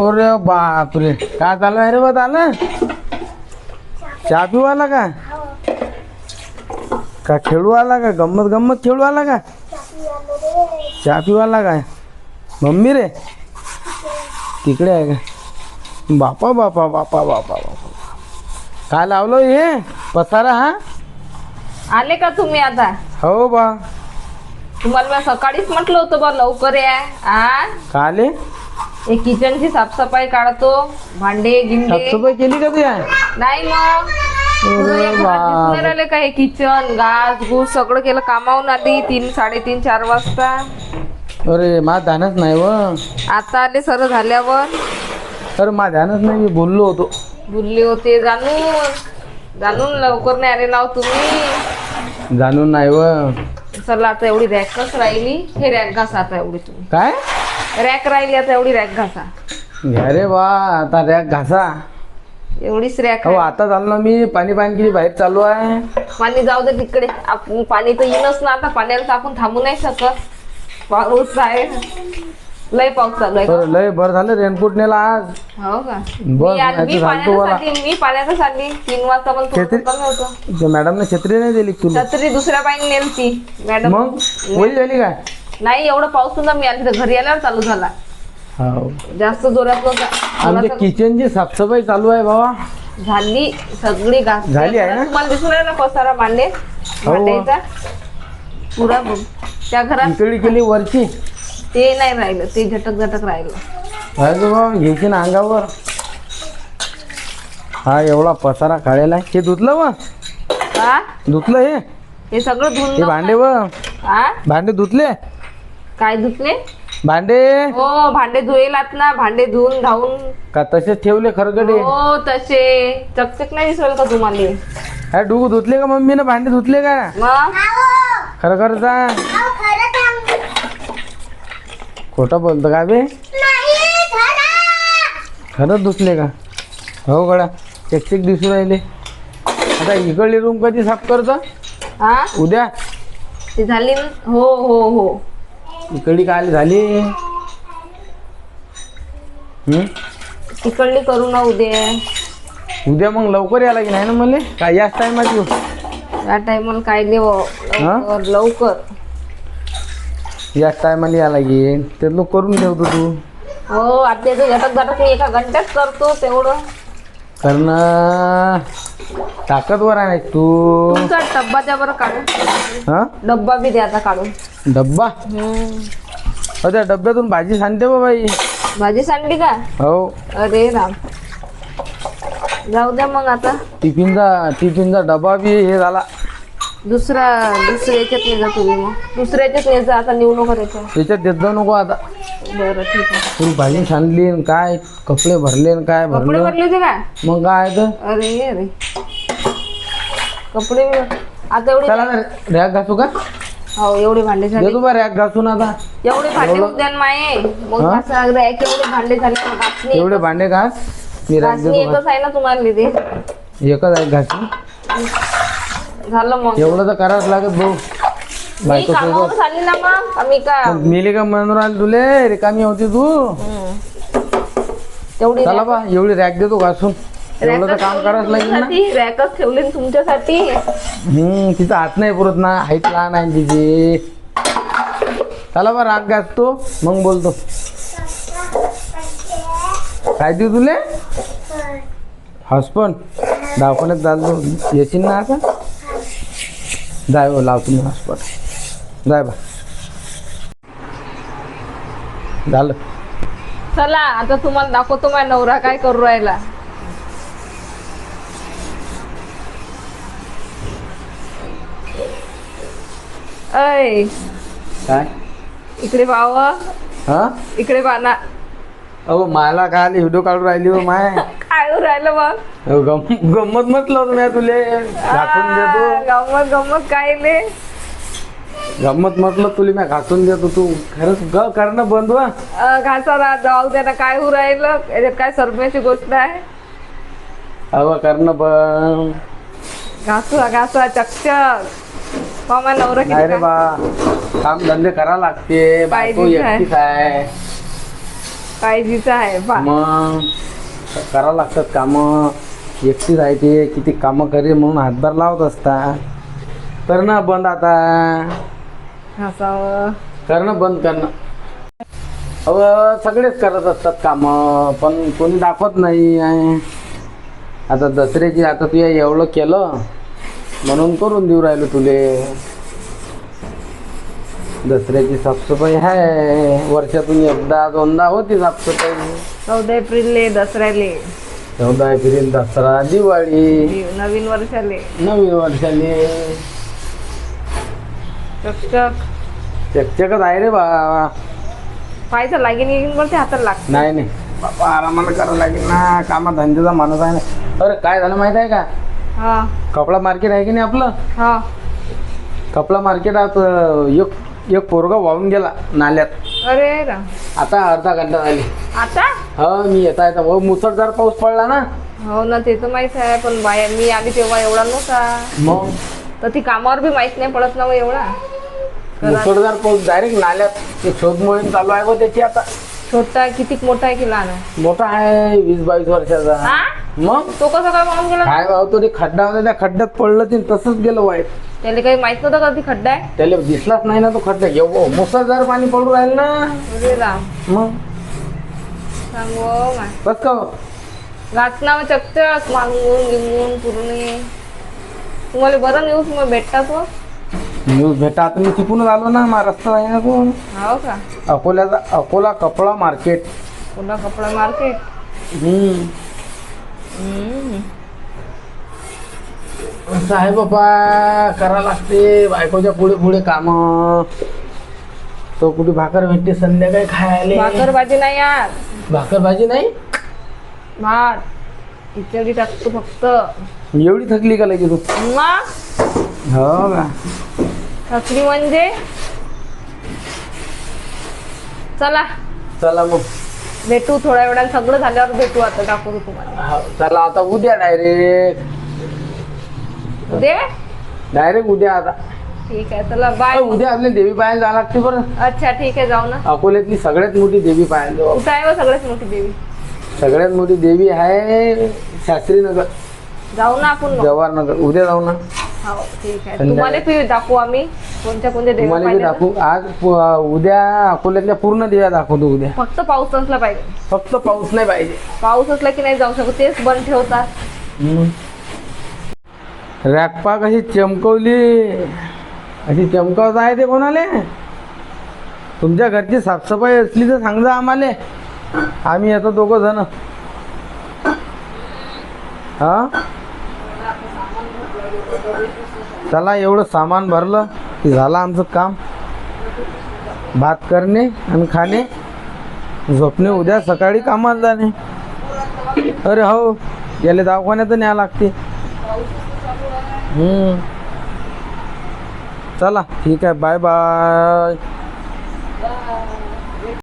अरे बापरे. काय चालू आहे रे बा आलं चहा पिऊ आला का? का खेळू आला का? गंमत गंमत खेळू आला का? चहा पिऊ आला काय? मम्मी रे. तिकडे आहे का? बापा बापा बापा बापा बापा. काय लावलं हे? पसारा हा? आले का तुम्ही आता? हो बा. तुम्हाला मी सकाळीच म्हटलं होतं बा लवकर या. आ? का आले? हे किचनची साफसफाई काढतो भांडे गिंडे. साफसफाई केली का तुझ्या नाही मग. घरात. दिसून नाही राहिले का हे किचन घास घूस सगळं केलं कामावून आली तीन साडेतीन चार वाजता. अरे मा ध्यानच नाही व. आता आले सर झाल्यावर. अरे मा ध्यानच नाही मी बोललो होतो. बोलले होते जाणून जाणून लवकर नाही आले नाव तुम्ही. जाणून नाही व. चला आता एवढी रॅकच राहिली. हे रॅक घासा आता एवढी तुम्ही. काय? रॅक राहिली आता एवढी रॅक घासा. घ्या रे बा आता रॅक घासा. एवढीच रॅक अहो आता चाललो ना मी पाणी पाणी किती बाहेर चालू आहे? पाणी जाऊ दे तिकडे. आपण पाणी तर येईनच ना आता पाण्याला तर आपण थांबू नाही शकत. पाऊस आहे. लय पाऊस चालू आहे. तर लय बरं झालं रेनकोट नेला आज. हो का? बस, मी आज- नाही मी तर सांगतो मला. पाण्यातच आली मी पाण्यातच आली तीन वाजता पण थोडं छत्री- कमी होतं. मॅडमने छत्री नाही दिली तुला? छत्री दुसऱ्या बाईने नेलती. मॅडम मग? वही झाली काय? नाही एवढं पाऊस नव्हता मी आली घरी आल्यावर चालू झाला. हो. जास्त जोरात आमच्या थोडासा किचनची साफसफाई चालू आहे बाबा झाली सगळी घास. झाली आहे ना? तुम्हाला दिसून राहिला ना पसारा मांडे? मांडायचा? पुरा बघ. त्या घरात इकडे केली वरची. ते नाही राहिलं. ते झटक झटक राहिलं. बाबा घ्यायची ना अंगावर. हा एवढा पसारा काढलेला आहे. हे धुतलं व हा? धुतलं हे? हे सगळं हे धुवून भांडे व हा? भांडे धुतले? काय धुतले? भांडे? हो भांडे धुएलात ना भांडे धुवून धावून. का तसेच ठेवले खरगडे हो तसे. चकचक नाही दिसलं का तुम्हाला? हा डुगू धुतले का मम्मीनं? भांडे धुतले का? मग? खरं खरं सांग. खोटं बोलतो का बे? खरंच धुतले का? हो गडा चेक चेक दिसून राहिले. आता इकडली रूम कधी साफ करतो? हा उद्या? ते झाली ना? हो हो हो. इकडली काय झाली? हम्म? तिकडली करू ना उद्या. उद्या मग लवकर यायला की नाही ना मला? काय याच टायमात येऊ? या टायमाला काय देव? लवकर लवकर. याच टायमाला यायला लागेल. ते लोक करून ठेवतो तू हो आता ते झटक झटक मी एका घंट्यात करतो तेवढं. कारण ताकदवर आहे तू. तुमचा डब्बा द्या बरं काढून. हा? डब्बा बी द्या काढून. डब्बा. अ त्या डब्यातून भाजी सांगते बा बाई. भाजी सांडली का? हो. अरे राम. जाऊ द्या मग आता. टिफिनचा टिफिनचा डबा बी हे झाला. दुसरा दुसऱ्या याच्यात नाही जा तुम्ही मग. दुसऱ्या याच्यात नाही जा आता निवू नका त्याच्यात. त्याच्यात देत जाऊ नको आता. बरं ठीक आहे. सांडली काय कपडे भरले न काय कपडे भरलं भरले होते का? मग काय तर? अरे अरे. कपडे आता एवढे चला ना रॅक घासू का? हो एवढे भांडे झाले. देतो बा रॅक घासून आता. एवढे भांडे उद्यान माये. मग हा? असं रॅक एवढे भांडे झाले मग घासणी एवढे भांडे घास. मी रॅक घासणी देतो एकच आहे ना तुम्हाला लिहिले घास. एकच आहे घासणी झालं मग. एवढं तर करावंच लागत भाऊ. मी बायको कामावर झाली ना मग आम्ही का? मिली का म्हणून राहिली तुले? रिकामी होती तू. तेवढी चला बा एवढी रॅक देतो घासून. एवढं तर काम करावंच लागेल ना. रॅकच ठेवली ना तुमच्यासाठी. हम्म तिचा हात नाही पुरत ना. हाईट लहान आहे तिची. चला बा राग घासतो मग बोलतो. काय देऊ तुले? हॉस्पन दवाखान्यात चालतो येशील ना आता? जाय हो लावतो मी हॉस्पट जाय बा. झालं. चला आता तुम्हाला दाखवतो माझा नवरा काय करू राहिला. ऐ काय? इकडे पावा हा? इकडे पाना अहो मला काय व्हिडिओ काढून राहिली हो माय? काय होऊ राहिलं मग अहो, गम- गंमत म्हटलं होतं मी तुले. देतो. गंमत गंमत काय ले? गंमत म्हटलं तुला मी घासून देतो तू. खरंच ग करणं बंद वा. अ, घासा ना जाऊ द्या ना काय होऊ राहिलं? याच्यात काय सरमेची गोष्ट आहे? अहो करणं बंद. घासा घासा चकचक. मामा नवरा नाही रे बा काम धंदे करा लागते. बायको पाहिजेच आहे. एकटीच आहे. आहे पा मग करावं लागतात कामं. एकटी राहते किती कामं करे म्हणून हातभार लावत असता. करणं बंद आता. हसावं. करणं बंद करणं. अव सगळेच करत असतात कामं पण कोणी दाखवत नाही आहे. आता दसऱ्याची आता तू एवढं केलं म्हणून करून देऊ राहिलो तुले. दसऱ्याची साफसफाई आहे. वर्षातून एकदा दोनदा होती साफसफाई. चौदा एप्रिलले दसऱ्याले. चौदा एप्रिल दसरा दिवाळी. नवीन वर्षाले. नवीन वर्षाले. चकचक. चकचकच आहे रे बा पाहायचं लागेल येईन ते हाताला लागतं. नाही नाही. बाबा आरामाला करावं लागेल ना. कामा धंद्याचा माणूस आहे ना. अरे काय झालं माहीत आहे का? हा. कपडा मार्केट आहे की नाही आपलं? हा. कपडा मार्केटात अं, एक एक पोरगा वाहून गेला नाल्यात. अरे रा. आता अर्धा घंटा झाली. आता? हो मी येता येता हो मुसळधार पाऊस पडला ना. हो ना ते तर माहीत आहे पण बाया मी आली तेव्हा एवढा नव्हता. मग? तर ती कामावर बी माहीत नाही पडत ना मग एवढा. मुसळधार पाऊस डायरेक्ट नाल्यात. शोध मोहीम चालू आहे व त्याची आता. छोटा किती मोठा आहे की लहान आहे? मोठा आहे वीस बावीस वर्षाचा. हा? मग? तो कसा काय वाहून गेला? काय भाऊ तो ते खड्डा होता त्या खड्ड्यात पडलं ते तसंच गेलं वाईट. त्याला काही माहीत नव्हतं का ती खड्डा आहे? त्याला दिसलाच नाही ना तो खड्डा. एवढं मुसळधार पाणी पडून राहिलं ना. अरे राम. मग? सांगू माय. बस का हो? चकचक मागून गिंगून पूर्ण. तुम्हाला बरं न्यूज मग भेटतात व न्यूज भेटा आता मी तिकूनच आलो ना महाराष्ट्र आहे ना कोण हो का? अकोल्याचा अकोला कपडा मार्केट. पुन्हा कपडा मार्केट? हम्म. हम्म. असं आहे बाबा करा लागते बायकोच्या पुढे पुढे काम. तो कुठे भाकर भेटते संध्याकाळी खायला. भाकर भाजी नाही यार भाकर भाजी नाही? भात. खिचडी टाकतो फक्त. एवढी थकली का लगे तू मग? हो का? थकली म्हणजे? चला. चला मग. भेटू थोड्या वेळाने सगळं झाल्यावर भेटू आता दाखवतो तुम्हाला. हो, चला आता उद्या डायरेक्ट दे डायरेक्ट उद्या आता. ठीक आहे चला बाय उद्या आपल्या देवी पाहायला जावं लागते बरं. अच्छा ठीक आहे जाऊ ना. अकोल्यातली सगळ्यात मोठी देवी पाहायला जाऊ. कुठं आहे व सगळ्यात मोठी देवी? सगळ्यात मोठी देवी आहे शास्त्रीनगर. जाऊ ना आपण मग. जवाहरनगर. उद्या जाऊ ना. हो ठीक आहे. संध्याकाळी. तुम्हाला बी दाखवू आम्ही कोणत्या कोणत्या देवी तुम्हाला मी पाहिल्या दाखवू आज प- उद्या अकोल्यातल्या पूर्ण देव्या दाखवतो उद्या. फक्त पाऊस असला पाहिजे. फक्त पाऊस नाही पाहिजे. पाऊस असला की नाही जाऊ शकत तेच बंद ठेवतात. रॅकपा कशी चमकवली. अशी चमकवत आहे ते कोणाले? तुमच्या घरची साफसफाई असली तर सांगा आम्हाला. आम्ही येतो दोघं जण. हा? चला एवढं सामान भरलं की झालं आमचं काम. भात करणे आणि खाणे. झोपणे उद्या सकाळी कामाला जाणे. अरे हो याला दवाखान्यात न्या लागते. चला ठीक आहे बाय बाय